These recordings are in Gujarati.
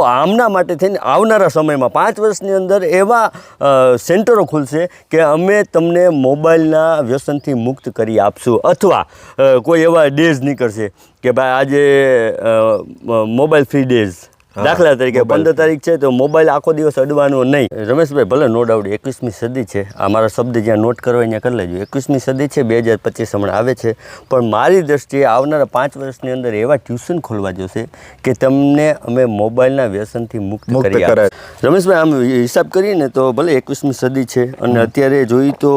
આમના માટે થઈને આવનારા સમયમાં પાંચ વર્ષની અંદર એવા સેન્ટરો ખુલશે કે અમે તમને મોબાઈલના વ્યસનથી મુક્ત કરી આપશું. અથવા કોઈ એવા ડેઝ નીકળશે કે ભાઈ આજે મોબાઈલ ફ્રી ડેઝ દાખલા તરીકે પંદર તારીખ છે તો મોબાઈલ આખો દિવસ અડવાનો નહીં. રમેશભાઈ ભલે નો ડાઉટ એકવીસમી સદી છે. આ મારા શબ્દ જ્યાં નોટ કરવા ત્યાં કરી લેજો. એકવીસમી સદી છે બે હજાર પચીસ હમણાં આવે છે. પણ મારી દ્રષ્ટિએ આવનારા પાંચ વર્ષની અંદર એવા ટ્યુશન ખોલવા જોશે કે તમને અમે મોબાઈલના વ્યસનથી મુક્ત કરી રમેશભાઈ આમ હિસાબ કરીને તો ભલે એકવીસમી સદી છે અને અત્યારે જોઈએ તો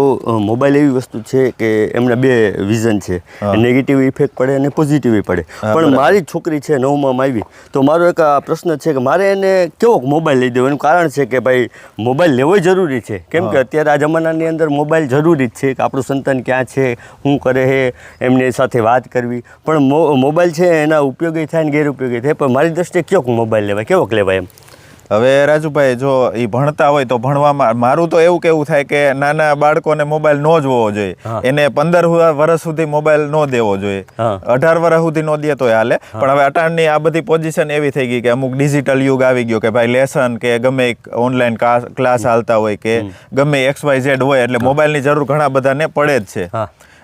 મોબાઈલ એવી વસ્તુ છે કે એમના બે વિઝન છે. નેગેટિવ ઇફેક્ટ પડે અને પોઝિટિવ પડે. પણ મારી છોકરી છે નવમાં આવી. તો મારો એક આ પ્રશ્ન છે કે મારે એને કેવો મોબાઈલ લઈ દેવો? એનું કારણ છે કે ભાઈ મોબાઈલ લેવો જરૂરી છે. કેમ કે અત્યારે આ જમાનાની અંદર મોબાઈલ જરૂરી જ છે કે આપણું સંતાન ક્યાં છે શું કરે છે એમની સાથે વાત કરવી. પણ મોબાઈલ છે એના ઉપયોગી થાય ને ગેરઉપયોગી થાય. પણ મારી દ્રષ્ટિએ કયોક મોબાઈલ લેવાય? કેવોક લેવાય એમ? હવે રાજુભાઈ જો એ ભણતા હોય તો ભણવામાં મારું તો એવું કેવું થાય કે નાના બાળકોને મોબાઈલ નો જ હોવો જોઈએ. એને પંદર વર્ષ સુધી મોબાઈલ નો દેવો જોઈએ. અઢાર વર્ષ સુધી નો દે તો હાલે. પણ હવે અટાણની આ બધી પોઝિશન એવી થઈ ગઈ કે અમુક ડિજિટલ યુગ આવી ગયો કે ભાઈ લેસન કે ગમે ઓનલાઈન ક્લાસ હાલતા હોય કે ગમે એક્સ વાય ઝેડ હોય એટલે મોબાઈલની જરૂર ઘણા બધાને પડે જ છે.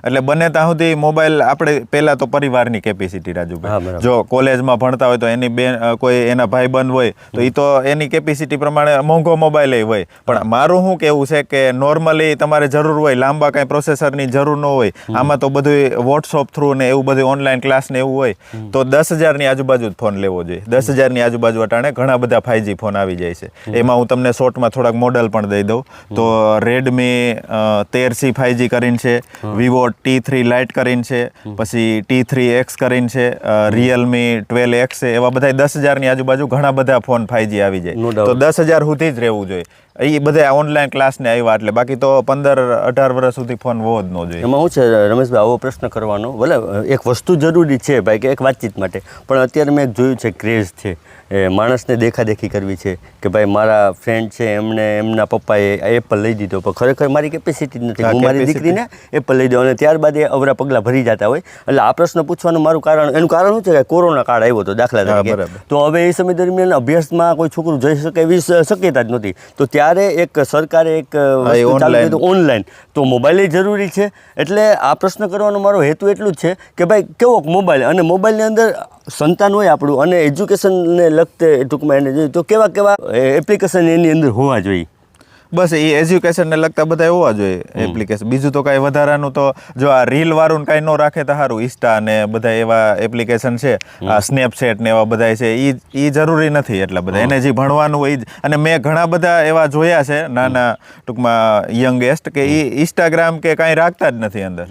એટલે બને ત્યાં સુધી મોબાઈલ આપણે પહેલાં તો પરિવારની કેપેસિટી રાજુભાઈ. જો કોલેજમાં ભણતા હોય તો એની બેન કોઈ એના ભાઈબંધ હોય તો એ તો એની કેપેસિટી પ્રમાણે મોંઘો મોબાઈલ હોય. પણ મારું શું કેવું છે કે નોર્મલી તમારે જરૂર હોય લાંબા કાંઈ પ્રોસેસરની જરૂર ન હોય આમાં તો બધું વોટ્સઅપ થ્રુ ને એવું બધું ઓનલાઈન ક્લાસ ને એવું હોય તો દસ હજારની આજુબાજુ જ ફોન લેવો જોઈએ. દસ હજારની આજુબાજુ અટાણે ઘણા બધા ફાઈવજી ફોન આવી જાય છે. એમાં હું તમને શોર્ટમાં થોડાક મોડલ પણ દઈ દઉં. તો રેડમી તેર સી ફાઈવજી કરીને છે. વિવો ટી થ્રી લાઇટ કરીને છે પછી ટી થ્રી એક્સ કરીને છે રિયલમી ટ્વેલ્વ એક્સ છે એવા બધા દસ હજારની આજુબાજુ ઘણા બધા ફોન ફાઈવજી આવી જાય. તો દસ હજાર સુધી જ રહેવું જોઈએ. એ બધા ઓનલાઈન ક્લાસને આવ્યા એટલે બાકી તો પંદર અઢાર વર્ષ સુધી ફોન હોવો જ ન જોઈએ. એમાં શું છે રમેશભાઈ આવો પ્રશ્ન કરવાનો. ભલે એક વસ્તુ જરૂરી છે ભાઈ કે એક વાતચીત માટે. પણ અત્યારે મેં જોયું છે ક્રેઝ છે. એ માણસને દેખાદેખી કરવી છે કે ભાઈ મારા ફ્રેન્ડ છે એમને એમના પપ્પાએ એપલ લઈ દીધો. પણ ખરેખર મારી કેપેસિટી જ નથી. હું મારી દીકરીને એપલ લઈ દઉં અને ત્યારબાદ એ અવરા પગલાં ભરી જતા હોય. એટલે આ પ્રશ્ન પૂછવાનું મારું કારણ એનું કારણ શું છે કે કોરોના કાળ આવ્યો હતો દાખલા તરીકે. તો હવે એ સમય દરમિયાન અભ્યાસમાં કોઈ છોકરું જઈ શકે એવી શક્યતા જ નથી. તો ત્યારે એક સરકારે એક એ ઓનલાઈન તો મોબાઈલ જરૂરી છે. એટલે આ પ્રશ્ન કરવાનો મારો હેતુ એટલું જ છે કે ભાઈ કેવો મોબાઈલ? અને મોબાઈલની અંદર સંતાન હોય આપણું અને એજ્યુકેશનને લગતે ટૂંકમાં એને જોઈએ. તો કેવા કેવા એપ્લિકેશન એની અંદર હોવા જોઈએ? બસ એ એજ્યુકેશનને લગતા બધા હોવા જોઈએ એપ્લિકેશન બીજું તો કાંઈ વધારાનું તો જો આ રીલ વાળું કાંઈ ન રાખે તો સારું. ઇન્સ્ટા ને બધા એવા એપ્લિકેશન છે આ સ્નેપચેટ ને એવા બધા છે એ એ જરૂરી નથી એટલા બધા. એને જે ભણવાનું હોય અને મેં ઘણા બધા એવા જોયા છે નાના ટૂંકમાં યંગેસ્ટ કે એ ઇન્સ્ટાગ્રામ કે કાંઈ રાખતા જ નથી અંદર.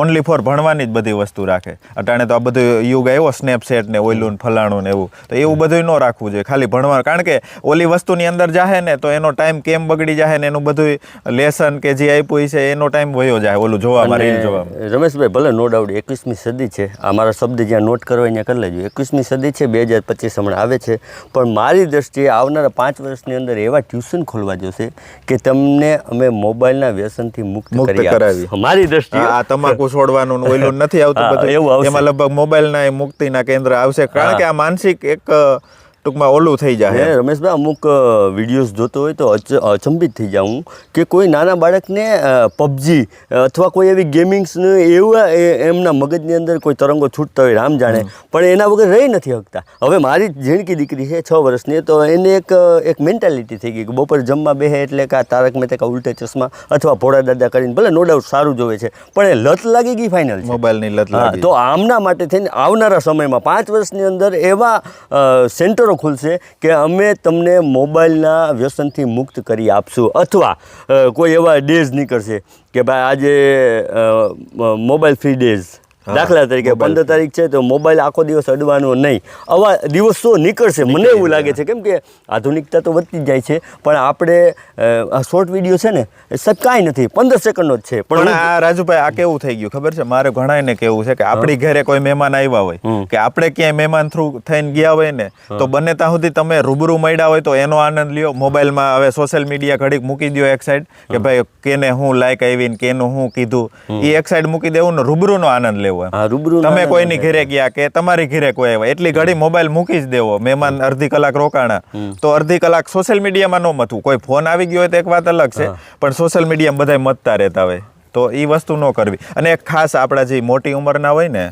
ઓનલી ફોર ભણવાની જ બધી વસ્તુ રાખે. અટાણે તો આ બધું યુગ આવ્યો સ્નેપચેટ ને ઓઈલું ને ફલાણું ને એવું. તો એવું બધું ન રાખવું જોઈએ ખાલી ભણવા કારણ કે ઓલી વસ્તુની અંદર જાહે ને તો એનો ટાઈમ કેમ બગડી જાહે ને એનું બધું લેસન કે જે આપ્યું છે એનો ટાઈમ વયો જાય ઓલું જોવામાં રીલ જોવામાં. રમેશભાઈ ભલે નો ડાઉટ એકવીસમી સદી છે. આ મારા શબ્દ જ્યાં નોટ કરવા ત્યાં કરી લેજો. એકવીસમી સદી છે બે હજાર પચીસ હમણાં આવે છે. પણ મારી દ્રષ્ટિએ આવનારા પાંચ વર્ષની અંદર એવા ટ્યુશન ખોલવા જોશે કે તમને અમે મોબાઈલના વ્યસનથી મુક્ત મુક્ત કરી કરાવી. મારી દ્રષ્ટિએ આ તમાકુ છોડવાનું ઓઈલું નથી આવતું બધું. એમાં લગભગ મોબાઈલના એ મુક્તિના કેન્દ્ર આવશે. કારણ કે આ માનસિક એક ટૂંકમાં ઓલું થઈ જાય રમેશભાઈ અમુક વિડીયોઝ જોતો હોય તો અચંબિત થઈ જાઉં કે કોઈ નાના બાળકને પબજી અથવા કોઈ એવી ગેમિંગ્સ એવા એમના મગજની અંદર કોઈ તરંગો છૂટતા હોય રામ જાણે. પણ એના વગર રહી નથી શકતા. હવે મારી ઝીણકી દીકરી છે છ વર્ષની તો એને એક એક મેન્ટાલિટી થઈ ગઈ કે બપોર જમવા બેહે એટલે કે આ તારક મહેતા કા ઉલ્ટા ચશ્મા અથવા ભોળા દાદા કરીને ભલે નો ડાઉટ સારું જોવે છે પણ એ લત લાગી ગઈ ફાઇનલ મોબાઈલની લત તો આમના માટે થઈને આવનારા સમયમાં પાંચ વર્ષની અંદર એવા અ, ખુલશે કે અમે તમને મોબાઈલના વ્યસનથી મુક્ત કરી આપશું. અથવા કોઈ એવા ડેઝ નીકળશે કે ભાઈ આજે મોબાઈલ ફ્રી ડેઝ દાખલા તરીકે પંદર તારીખ છે તો મોબાઈલ આખો દિવસ અડવાનો નહીં. આવા દિવસો નીકળશે. મને એવું લાગે છે. કેમ કે આધુનિકતા તો વધતી જ જાય છે પણ આપણે આ શોર્ટ વીડિયો છે ને એ કાંઈ નથી. પંદર સેકન્ડનો જ છે. પણ પણ આ રાજુભાઈ આ કેવું થઈ ગયું? ખબર છે? મારે ઘણાને કેવું છે કે આપણી ઘરે કોઈ મહેમાન આવ્યા હોય કે આપણે ક્યાંય મહેમાન થ્રુ થઈને ગયા હોય ને તો બને ત્યાં સુધી તમે રૂબરૂ મળ્યા હોય તો એનો આનંદ લ્યો. મોબાઈલમાં હવે સોશિયલ મીડિયા ઘડીક મૂકી દો એક સાઈડ કે ભાઈ કેને હું લાઈક આવી ને કેનું હું કીધું. એ એક સાઈડ મૂકી દેવું ને રૂબરૂનો આનંદ લેવો. દેવો હા, રૂબરૂ તમે કોઈની ઘરે ગયા કે તમારી ઘરે કોઈ આવ્યા? એટલી ઘડી મોબાઈલ મૂકી જ દેવો મહેમાન અડધી કલાક રોકાણા. તો અડધી કલાક સોશિયલ મીડિયામાં ન મથવું. કોઈ ફોન આવી ગયો હોય તો એક વાત અલગ છે પણ સોશિયલ મીડિયામાં બધા મતતા રહેતા હોય. તો એ વસ્તુ ન કરવી. અને એક ખાસ આપણા જે મોટી ઉંમરના હોય ને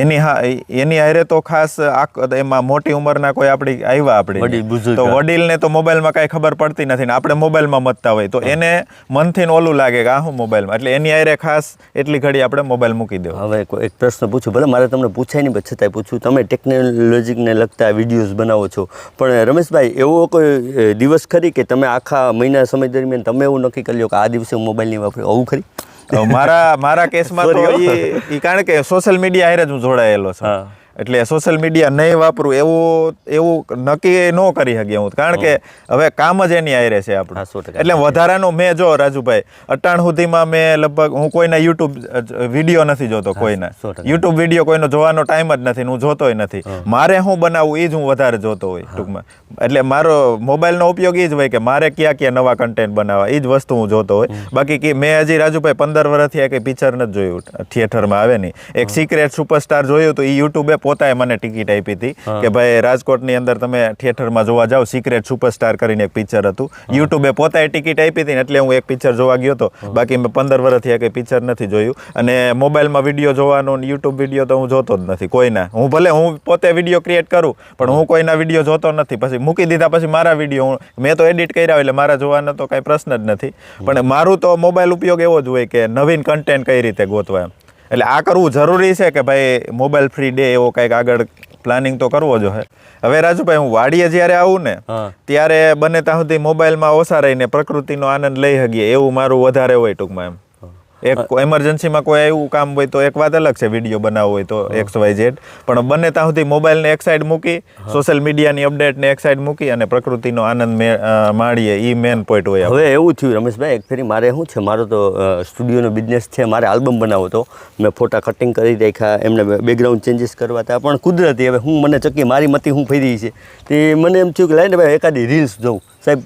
એની હા એની હારે તો ખાસ એમાં મોટી ઉંમરના કોઈ આપણી આવ્યા આપણી. તો વડીલને તો મોબાઈલમાં કાંઈ ખબર પડતી નથી ને આપણે મોબાઈલમાં મતતા હોય. તો એને મનથી ઓલું લાગે કે આ હું મોબાઈલમાં? એટલે એની હારે ખાસ એટલી ઘડી આપણે મોબાઈલ મૂકી દેવો. હવે કોઈ એક પ્રશ્ન પૂછું. ભલે મારે તમને પૂછાય નહીં છતાં છતાંય પૂછું. તમે ટેકનોલોજીને લગતા વિડીયોઝ બનાવો છો. પણ રમેશભાઈ એવો કોઈ દિવસ ખરી કે તમે આખા મહિના સમય દરમિયાન તમે એવું નક્કી કરી લો કે આ દિવસે હું મોબાઈલ નહીં વાપરું? આવું ખરી? મારા મારા કેસમાં તો એ કારણ કે સોશિયલ મીડિયા હારે જ હું જોડાયેલો છું. એટલે સોશિયલ મીડિયા નહીં વાપરું એવું એવું નક્કી ન કરી શકીએ હું. કારણ કે હવે કામ જ એની આયરે છે આપણું. એટલે વધારાનું મેં જો રાજુભાઈ અટાણ સુધીમાં મેં લગભગ હું કોઈના યુટ્યુબ વીડિયો નથી જોતો કોઈના. યુટ્યુબ વીડિયો કોઈનો જોવાનો ટાઈમ જ નથી હું જોતોય નથી. મારે હું બનાવું એ જ હું વધારે જોતો હોય ટૂંકમાં. એટલે મારો મોબાઈલનો ઉપયોગ એ જ હોય કે મારે ક્યાં ક્યાં નવા કન્ટેન્ટ બનાવવા એ જ વસ્તુ હું જોતો હોય. બાકી કે મેં હજી રાજુભાઈ પંદર વર્ષથી એક પિક્ચર નથી જોયું થિયેટરમાં આવે નહીં. એક સિક્રેટ સુપરસ્ટાર જોયું તો એ યુટ્યુબે પોતાએ મને ટિકિટ આપી હતી કે ભાઈ રાજકોટની અંદર તમે થિયેટરમાં જોવા જાઓ સિક્રેટ સુપરસ્ટાર કરીને એક પિક્ચર હતું. યુટ્યુબે પોતાએ ટિકિટ આપી હતી ને એટલે હું એક પિક્ચર જોવા ગયો હતો. બાકી મેં પંદર વર્ષથી આ કંઈ પિક્ચર નથી જોયું. અને મોબાઈલમાં વીડિયો જોવાનો યુટ્યુબ વીડિયો તો હું જોતો જ નથી કોઈના. હું ભલે હું પોતે વીડિયો ક્રિએટ કરું પણ હું કોઈના વીડિયો જોતો નથી. પછી મૂકી દીધા પછી મારા વીડિયો હું મેં તો એડિટ કર્યા એટલે મારા જોવાનો તો કાંઈ પ્રશ્ન જ નથી. પણ મારું તો મોબાઈલ ઉપયોગ એવો જ હોય કે નવીન કન્ટેન્ટ કઈ રીતે ગોતવા એમ. એટલે આ કરવું જરૂરી છે કે ભાઈ મોબાઈલ ફ્રી ડે એવો કંઈક આગળ પ્લાનિંગ તો કરવો જોઈએ હવે રાજુભાઈ હું વાડીએ જ્યારે આવું ને ત્યારે બને ત્યાં સુધી મોબાઈલમાં ઓછા રહીને પ્રકૃતિનો આનંદ લઈ શકીએ એવું મારું વધારે હોય ટૂંકમાં એમ. એક એમરજન્સીમાં કોઈ એવું કામ હોય તો એક વાત અલગ છે વીડિયો બનાવવો હોય તો એક્સ વાય ઝેડ પણ બને ત્યાં સુધી મોબાઈલને એક સાઈડ મૂકી સોશિયલ મીડિયાની અપડેટને એક સાઈડ મૂકી અને પ્રકૃતિનો આનંદ માણીએ. એ મેન પોઈન્ટ હોય હવે એવું થયું રમેશભાઈ એક ફેરી મારે શું છે મારો તો સ્ટુડિયોનો બિઝનેસ છે મારે આલ્બમ બનાવવો હતો. મેં ફોટા કટિંગ કરી રાખ્યા એમને બેકગ્રાઉન્ડ ચેન્જીસ કરવા હતા. પણ કુદરતી હવે હું મને ચકી મારી મતી હું ફરી છે. તે મને એમ થયું કે લાઈને ભાઈ એકાદી રીલ્સ જોઉં. સાહેબ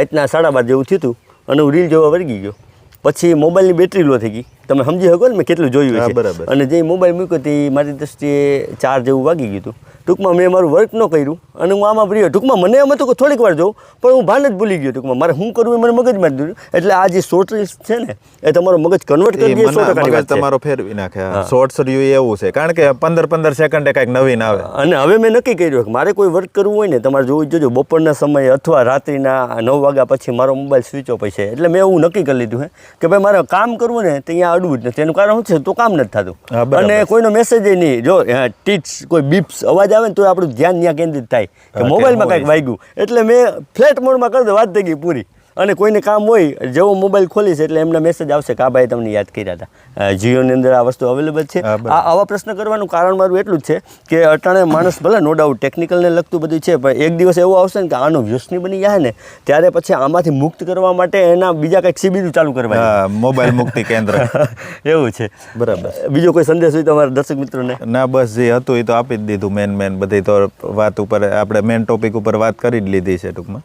રાતના સાડા બાર જેવું થયું હતું અને હું રીલ જોવા વળગી ગયો. પછી મોબાઈલની બેટરી લો થઈ ગઈ. તમે સમજી શકો ને મેં કેટલું જોયું છે. બરાબર. અને જે મોબાઈલ મૂક્યો તે મારી દ્રષ્ટિએ ચાર જેવું વાગી ગયું હતું. ટૂંકમાં મેં મારું વર્ક ન કર્યું અને હું આમાં પ્રિય. ટૂંકમાં મને એમ હતું કે થોડીક વાર જોઉં પણ હું ભાન જ ભૂલી ગયો ટૂંકમાં. મારે શું કરવું એ મને મગજમાં જ દીધું એટલે આ જે શોર્ટ રીલ્સ છે ને એ તમારો મગજ કન્વર્ટ કરી દે સો ટકાની તમારો ફેરવી નાખે. શોર્ટ્સ રહ્યું એવું છે. કારણ કે પંદર પંદર સેકન્ડે કાંઈક નવીન આવે. અને હવે મેં નક્કી કર્યું કે મારે કોઈ વર્ક કરવું હોય ને તમારે જોવું જોજો બપોરના સમયે અથવા રાત્રિના નવ વાગ્યા પછી મારો મોબાઈલ સ્વિચ ઓફ છે એટલે મેં એવું નક્કી કરી લીધું હે કે ભાઈ મારે કામ કરવું ને તો અહીંયા અડવું જ નથી. એનું કારણ શું છે? તો કામ નથી થતું. અને કોઈનો મેસેજ નહીં. જો ટીચ કોઈ બીપ્સ અવાજ આવે ને તો આપણું ધ્યાન ત્યાં કેન્દ્રિત થાય. કે મોબાઈલમાં. કાંઈક વાગ્યું. એટલે મેં ફ્લેટ મોડમાં કરી દો વાત થઈ ગઈ પૂરી. અને કોઈને કામ હોય જેવો મોબાઈલ ખોલીશ એટલે એમના મેસેજ આવશે કે આ ભાઈ તમને યાદ કર્યા હતા. જીઓની અંદર આ વસ્તુ અવેલેબલ છે. આ આવા પ્રશ્ન કરવાનું કારણ મારું એટલું જ છે કે અટાણે માણસ ભલે નો ડાઉટ ટેકનિકલને લગતું બધું છે પણ એક દિવસ એવો આવશે ને કે આનો વ્યસની બની જાય ને ત્યારે પછી આમાંથી મુક્ત કરવા માટે એના બીજા કંઈક શિબિર ચાલુ કરવા મોબાઈલ મુક્તિ કેન્દ્ર. એવું છે. બરાબર. બીજો કોઈ સંદેશ હોય તમારા દર્શક મિત્રોને? ના બસ જે હતું એ તો આપી જ દીધું મેન મેન બધી તો વાત ઉપર આપણે મેન ટોપિક ઉપર વાત કરી જ લીધી છે ટૂંકમાં.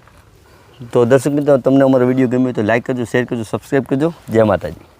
તો દર્શક મિત્રો, તમને અમારો વીડિયો ગમ્યો તો લાઈક કરજો શેર કરજો સબસ્ક્રાઈબ કરજો. જય માતાજી.